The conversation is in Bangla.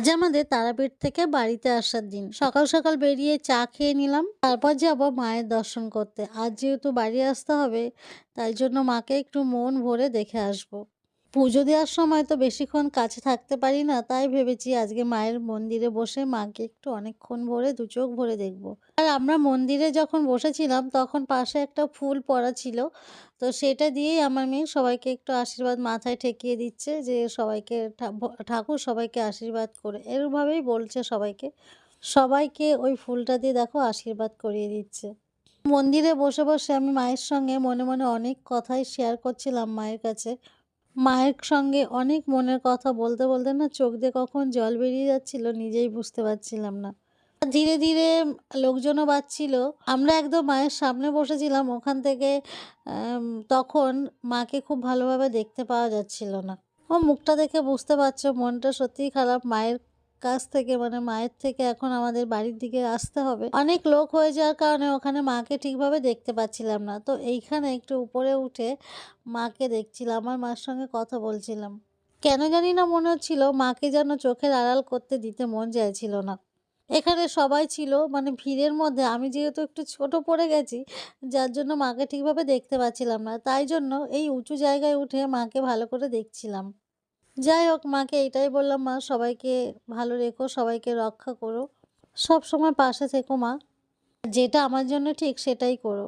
আজ আমাদের তারাপীঠ থেকে বাড়িতে আসার দিন সকাল সকাল বেরিয়ে চা খেয়ে নিলাম, তারপর যাব মায়ের দর্শন করতে আজ যেহেতু বাড়ি আসতে হবে, তাই জন্য মাকে একটু মন ভরে দেখে আসব। পুজো দেওয়ার সময় তো বেশিক্ষণ কাছে থাকতে পারি না, তাই ভেবেছি আজকে মায়ের মন্দিরে বসে মাকে একটু অনেকক্ষণ ভরে দু চোখ ভরে দেখব। আর আমরা মন্দিরে যখন বসেছিলাম, তখন পাশে একটা ফুল পড়া ছিল। তো সেটা দিয়েই আমার মেয়ে সবাইকে একটু আশীর্বাদ মাথায় ঠেকিয়ে দিচ্ছে যে সবাইকে ঠাকুর সবাইকে আশীর্বাদ করে। এরভাবেই বলছে সবাইকে সবাইকে ওই ফুলটা দিয়ে দেখো আশীর্বাদ করিয়ে দিচ্ছে। মন্দিরে বসে বসে আমি মায়ের সঙ্গে মনে মনে অনেক কথাই শেয়ার করছিলাম মায়ের কাছে। মায়ের সঙ্গে অনেক মনের কথা বলতে বলতে না চোখ দিয়ে কখন জল বেরিয়ে যাচ্ছিল নিজেই বুঝতে পারছিলাম না। ধীরে ধীরে লোকজনও বাঁচছিল। আমরা একদম মায়ের সামনে বসেছিলাম, ওখান থেকে তখন মাকে খুব ভালোভাবে দেখতে পাওয়া যাচ্ছিল না। ও মুখটা দেখে বুঝতে পারছ, মনটা সত্যিই খারাপ। মায়ের কাছ থেকে মানে মায়ের থেকে এখন আমাদের বাড়ির দিকে আসতে হবে। অনেক লোক হয়ে যাওয়ার কারণে ওখানে মাকে ঠিকভাবে দেখতে পাচ্ছিলাম না। তো এইখানে একটু উপরে উঠে মাকে দেখছিলাম, আমার মার সঙ্গে কথা বলছিলাম। কেন জানি না মনে হচ্ছিল মাকে যেন চোখের আড়াল করতে দিতে মন চাইছিল না। এখানে সবাই ছিল মানে ভিড়ের মধ্যে। আমি যেহেতু একটু ছোট পড়ে গেছি, যার জন্য মাকে ঠিকভাবে দেখতে পাচ্ছিলাম না। তাই জন্য এই উঁচু জায়গায় উঠে মাকে ভালো করে দেখছিলাম। যাই হোক, মাকে এটাই বললাম, মা, সবাইকে ভালো রেখো, সবাইকে রক্ষা করো। সব সময় পাশে থেকো, মা। যেটা আমার জন্য ঠিক সেটাই করো।